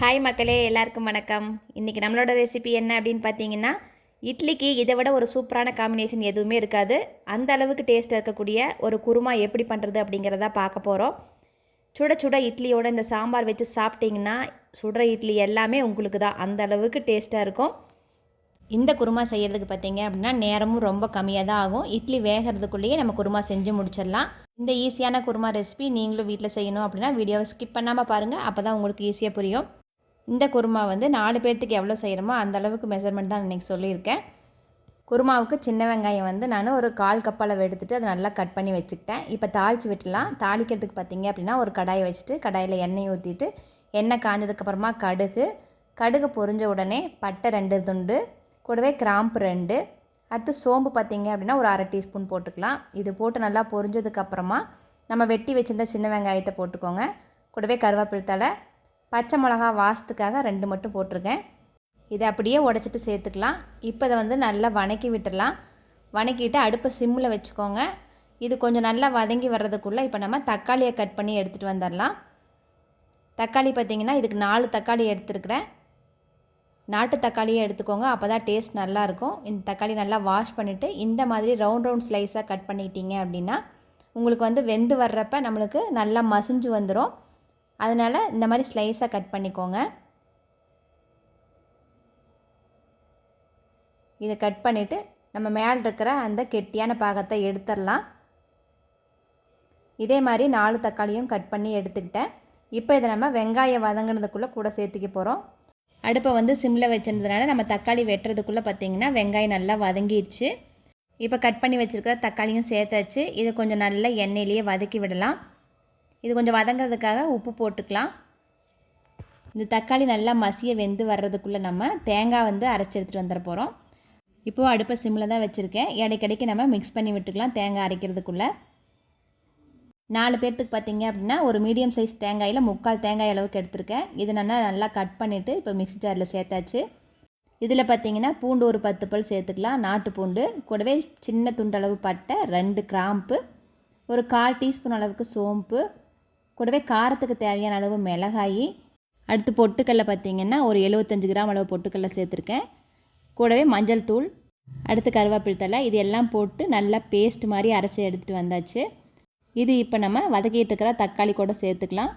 Hi மக்களே எல்லாருக்கும் வணக்கம். இன்றைக்கி நம்மளோட ரெசிபி என்ன அப்படின்னு பார்த்தீங்கன்னா இட்லிக்கு இதை விட ஒரு சூப்பரான காம்பினேஷன் எதுவுமே இருக்காது. அந்த அளவுக்கு டேஸ்ட் இருக்கக்கூடிய ஒரு குருமா எப்படி பண்ணுறது அப்படிங்கிறத பார்க்க போகிறோம் சுட சுட இட்லியோட இந்த சாம்பார் வச்சு சாப்பிட்டிங்கன்னா சுடுற இட்லி எல்லாமே உங்களுக்கு தான். அந்த அளவுக்கு டேஸ்ட்டாக இருக்கும். இந்த குருமா செய்கிறதுக்கு பார்த்தீங்க அப்படின்னா நேரமும் ரொம்ப கம்மியாக தான் ஆகும். இட்லி வேகிறதுக்குள்ளேயே நம்ம குருமா செஞ்சு முடிச்சிடலாம். இந்த ஈஸியான குருமா ரெசிபி நீங்களும் வீட்டில் செய்யணும் அப்படின்னா வீடியோவை ஸ்கிப் பண்ணாமல் பாருங்கள் அப்போ தான் உங்களுக்கு ஈஸியாக புரியும். இந்த குருமா வந்து நாலு பேர்த்துக்கு எவ்வளோ செய்கிறோமோ அந்த அளவுக்கு மெஷர்மெண்ட் தான் இன்றைக்கி சொல்லியிருக்கேன். குருமாவுக்கு சின்ன வெங்காயம் வந்து நான் ஒரு கால் கப் அளவு எடுத்துகிட்டு அதை நல்லா கட் பண்ணி வச்சுக்கிட்டேன். இப்போ தாளித்து விட்டுலாம் தாளிக்கிறதுக்கு பார்த்தீங்க அப்படின்னா ஒரு கடாயை வச்சுட்டு கடாயில் எண்ணெய் ஊற்றிட்டு எண்ணெய் காஞ்சதுக்கப்புறமா கடுகு. கடுகு பொரிஞ்ச உடனே பட்டை ரெண்டு துண்டு கூடவே கிராம்பு ரெண்டு. அடுத்து சோம்பு பார்த்தீங்க அப்படின்னா ஒரு அரை டீஸ்பூன் போட்டுக்கலாம். இது போட்டு நல்லா பொரிஞ்சதுக்கப்புறமா நம்ம வெட்டி வச்சுருந்த சின்ன வெங்காயத்தை போட்டுக்கோங்க. கூடவே கருவேப்பிலை தலை பச்சை மிளகா வாசத்துக்காக ரெண்டு மட்டும் போட்டிருக்கேன். இதை அப்படியே உடச்சிட்டு சேர்த்துக்கலாம். இப்போ இதை வந்து நல்லா வணக்கி விட்டுடலாம். வணக்கிட்டு அடுப்பை சிம்மில் வச்சுக்கோங்க. இது கொஞ்சம் நல்லா வதங்கி வர்றதுக்குள்ளே இப்போ நம்ம தக்காளியை கட் பண்ணி எடுத்துகிட்டு வந்துடலாம். தக்காளி பார்த்திங்கன்னா இதுக்கு நாலு தக்காளி எடுத்துருக்குறேன். நாட்டு தக்காளியை எடுத்துக்கோங்க. அப்போ தான் டேஸ்ட் நல்லாயிருக்கும் இந்த தக்காளி நல்லா வாஷ் பண்ணிவிட்டு இந்த மாதிரி ரவுண்ட் ரவுண்ட் ஸ்லைஸாக கட் பண்ணிக்கிட்டீங்க அப்படின்னா உங்களுக்கு வந்து வெந்து வர்றப்ப நம்மளுக்கு நல்லா மசிஞ்சு வந்துடும். அதனால் இந்த மாதிரி ஸ்லைஸாக கட் பண்ணிக்கோங்க. இதை கட் பண்ணிவிட்டு நம்ம மேலே இருக்கிற அந்த கெட்டியான பாகத்தை எடுத்துடலாம். இதே மாதிரி நாலு தக்காளியும் கட் பண்ணி எடுத்துக்கிட்டேன். இப்போ இதை நம்ம வெங்காயம் வதங்கினதுக்குள்ளே கூட சேர்த்துக்க போகிறோம் அடுப்பை வந்து சிம்மில் வச்சிருந்ததுனால நம்ம தக்காளி வெட்டுறதுக்குள்ளே பார்த்திங்கன்னா வெங்காயம் நல்லா வதங்கிடுச்சு. இப்போ கட் பண்ணி வச்சுருக்கிற தக்காளியும் சேர்த்தாச்சு. இதை கொஞ்சம் நல்லா எண்ணெயிலேயே வதக்கி விடலாம். இது கொஞ்சம் வதங்கிறதுக்காக உப்பு போட்டுக்கலாம். இந்த தக்காளி நல்லா மசிய வெந்து வர்றதுக்குள்ளே நம்ம தேங்காய் வந்து அரைச்சி எடுத்துகிட்டு வந்துட போகிறோம் இப்போது அடுப்பை சிம்மில் தான் வச்சுருக்கேன். இடைக்கடைக்கு நம்ம மிக்ஸ் பண்ணி விட்டுக்கலாம் தேங்காய் அரைக்கிறதுக்குள்ளே. நாலு பேர்த்துக்கு பார்த்தீங்க அப்படின்னா ஒரு மீடியம் சைஸ் தேங்காயில் முக்கால் தேங்காய் அளவுக்கு எடுத்திருக்கேன். இது நல்லா நல்லா கட் பண்ணிவிட்டு இப்போ மிக்ஸி ஜாரில் சேர்த்தாச்சு. இதில் பார்த்தீங்கன்னா பூண்டு ஒரு பத்து பல் சேர்த்துக்கலாம். நாட்டு பூண்டு கூடவே சின்ன துண்டளவு பட்டை ரெண்டு கிராம்பு ஒரு கால் டீஸ்பூன் அளவுக்கு சோம்பு கூடவே காரத்துக்கு தேவையான அளவு மிளகாய் அடுத்து பொட்டுக்கல்ல பார்த்தீங்கன்னா ஒரு எழுபத்தஞ்சு கிராம் அளவு பொட்டுக்கல்ல சேர்த்துருக்கேன். கூடவே மஞ்சள் தூள் அடுத்து கருவேப்பிலை தலை இது எல்லாம் போட்டு நல்லா பேஸ்ட் மாதிரி அரைச்சி எடுத்துகிட்டு வந்தாச்சு. இது இப்போ நம்ம வதக்கிட்டு இருக்கிற தக்காளி கூட சேர்த்துக்கலாம்.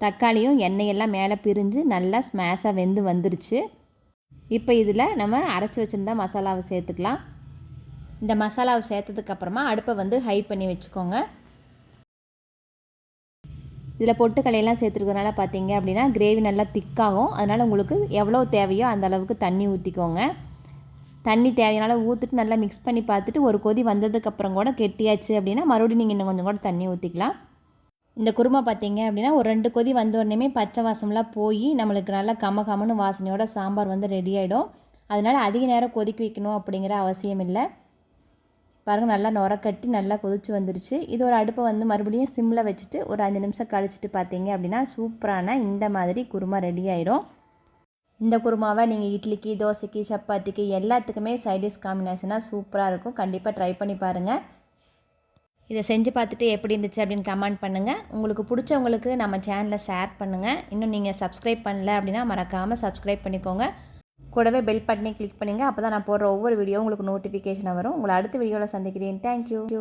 தக்காளியும் எண்ணெயெல்லாம் மேலே பிரிஞ்சு நல்லா ஸ்மேஷாக வெந்து வந்துருச்சு. இப்போ இதில் நம்ம அரைச்சி வச்சுருந்தா மசாலாவை சேர்த்துக்கலாம். இந்த மசாலாவை சேர்த்ததுக்கப்புறமா அடுப்பை வந்து ஹை பண்ணி வச்சுக்கோங்க. இதில் பொட்டுக்கலையெல்லாம் சேர்த்துருக்கறனால பார்த்தீங்க அப்படின்னா கிரேவி நல்லா திக்காகும் அதனால் உங்களுக்கு எவ்வளோ தேவையோ அந்த அளவுக்கு தண்ணி ஊற்றிக்கோங்க தண்ணி தேவையான ஊற்றிட்டு நல்லா மிக்ஸ் பண்ணி பார்த்துட்டு ஒரு கொதி வந்ததுக்கப்புறம் கூட கெட்டியாச்சு அப்படின்னா மறுபடியும் நீங்கள் இன்னும் கொஞ்சம் கூட தண்ணி ஊற்றிக்கலாம் இந்த குருமா பார்த்தீங்க அப்படின்னா ஒரு ரெண்டு கொதி வந்த உடனே பச்சை வாசம்லாம் போய் நம்மளுக்கு நல்லா கம கமன்னு வாசனையோட சாம்பார் வந்து ரெடி ஆகிடும் அதனால் அதிக நேரம் கொதிக்க வைக்கணும் அப்படிங்கிற அவசியம் இல்லை. பாருங்கள் நல்லா நுரக்கட்டி நல்லா கொதிச்சு வந்துருச்சு. இது ஒரு அடுப்பை வந்து மறுபடியும் சிம்மில் வச்சுட்டு ஒரு அஞ்சு நிமிஷம் கழிச்சிட்டு பார்த்தீங்க அப்படின்னா சூப்பரான இந்த மாதிரி குருமா ரெடி ஆயிரும். இந்த குருமாவை நீங்கள் இட்லிக்கு தோசைக்கு சப்பாத்திக்கு எல்லாத்துக்குமே சைடிஷ் காம்பினேஷனாக சூப்பராக இருக்கும். கண்டிப்பாக ட்ரை பண்ணி பாருங்கள் இதை செஞ்சு பார்த்துட்டு எப்படி இருந்துச்சு அப்படின்னு கமெண்ட் பண்ணுங்கள் உங்களுக்கு பிடிச்சவங்களுக்கு நம்ம சேனலை ஷேர் பண்ணுங்கள் இன்னும் நீங்கள் சப்ஸ்கிரைப் பண்ணல அப்படின்னா மறக்காமல் சப்ஸ்கிரைப் பண்ணிக்கோங்க. கூடவே பெல் பட்டனை கிளிக் பண்ணுங்கள் அப்போ தான் நான் போடுற ஒவ்வொரு வீடியோ உங்களுக்கு நோட்டிஃபிகேஷன் வரும். உங்களை அடுத்த வீடியோவில் சந்திக்கிறேன். தேங்க்யூ